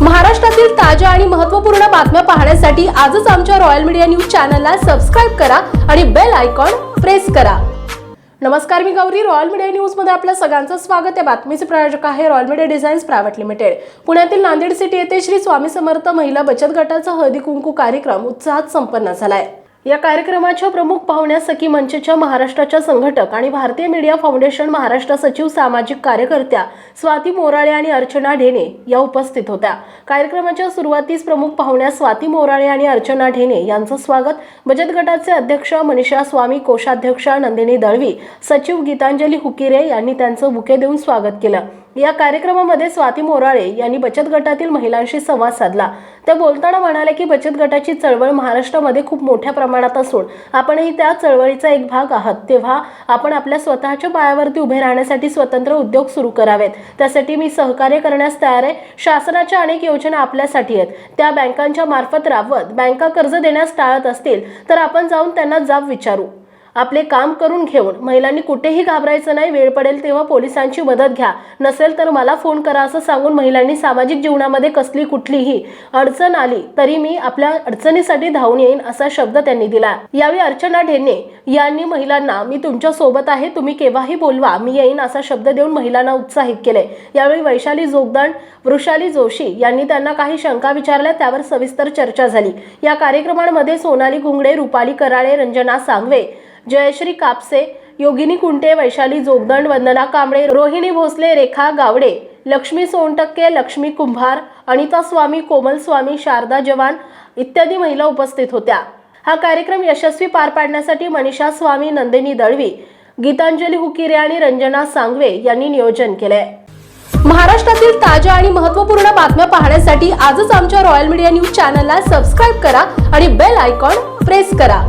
महाराष्ट्रातील ताज्या आणि महत्त्वपूर्ण बातम्या पाहण्यासाठी आजच आमच्या रॉयल मीडिया न्यूज चॅनलला सबस्क्राईब करा आणि बेल आयकॉन प्रेस करा. नमस्कार मी गौरी. रॉयल मीडिया न्यूजमध्ये आपलं आपल्या सगळ्यांचं स्वागत आहे. बातमीचे प्रायोजक आहे royal media designs private limited. पुण्यातील नांदेड सिटी येथे श्री स्वामी समर्थ महिला बचत गटाचा हळदी कुंकू कार्यक्रम उत्साहात संपन्न झाला आहे या कार्यक्रमाच्या प्रमुख पाहुण्या सखी मंचच्या महाराष्ट्राच्या संघटक आणि भारतीय मीडिया फाउंडेशन महाराष्ट्र सचिव सामाजिक कार्यकर्त्या स्वाती मोराळे आणि अर्चना ढेणे या उपस्थित होत्या. कार्यक्रमाच्या सुरुवातीस प्रमुख पाहुण्या स्वाती मोराळे आणि अर्चना ढेणे यांचं स्वागत. बचत गटाचे अध्यक्ष मनीषा स्वामी कोषाध्यक्षा नंदिनी दळवी सचिव गीतांजली हुकिरे यांनी त्यांचं बुके देऊन स्वागत केलं. या कार्यक्रमामध्ये स्वाती मोराळे यांनी बचत गटातील महिलांशी संवाद साधला. त्या बोलताना म्हणाले की बचत गटाची चळवळ महाराष्ट्रामध्ये खूप मोठ्या प्रमाणात असून आपणही त्या चळवळीचा एक भाग आहात. तेव्हा आपण आपल्या स्वतःच्या पायावरती उभे राहण्यासाठी स्वतंत्र उद्योग सुरू करावेत. त्यासाठी मी सहकार्य करण्यास तयार आहे. शासनाच्या अनेक योजना आपल्यासाठी आहेत. त्या बँकांच्या मार्फत राबवत बँका कर्ज देण्यास टाळत असतील तर आपण जाऊन त्यांना जाब विचारू. आपले काम करून घेऊन महिलांनी कुठेही घाबरायचं नाही वेळ पडेल तेव्हा पोलिसांची मदत घ्या. नसेल तर मला फोन करा असं सांगून महिलांनी सामाजिक जीवनामध्ये कसली कुठलीही अडचण आली तरी मी आपल्या अडचणीसाठी धावून येईन असा शब्द त्यांनी दिला. यावेळी अर्चना ढेने यांनी महिलांना मी तुमच्यासोबत आहे तुम्ही केव्हाही बोलवा मी येईन असा शब्द देऊन महिलांना उत्साहित केले. यावेळी वैशाली जोगदान वृषाली जोशी यांनी त्यांना काही शंका विचारल्या त्यावर सविस्तर चर्चा झाली. या कार्यक्रमांमध्ये सोनाली घुंगडे रुपाली कराळे रंजना सांगवे जयश्री कापसे योगिनी कुंटे वैशाली जोगदंड वंदना कांबळे रोहिणी भोसले रेखा गावडे लक्ष्मी सोनटक्के लक्ष्मी कुंभार अनिता स्वामी कोमल स्वामी शारदा जवान इत्यादी महिला उपस्थित होत्या. हा कार्यक्रम यशस्वी पार पाडण्यासाठी मनीषा स्वामी नंदिनी दळवी गीतांजली हुकिरे आणि रंजना सांगवे यांनी नियोजन केलंय. महाराष्ट्रातील ताज्या आणि महत्त्वपूर्ण बातम्या पाहण्यासाठी आजच आमच्या रॉयल मीडिया न्यूज चॅनलला सबस्क्राईब करा आणि बेल आयकॉन प्रेस करा.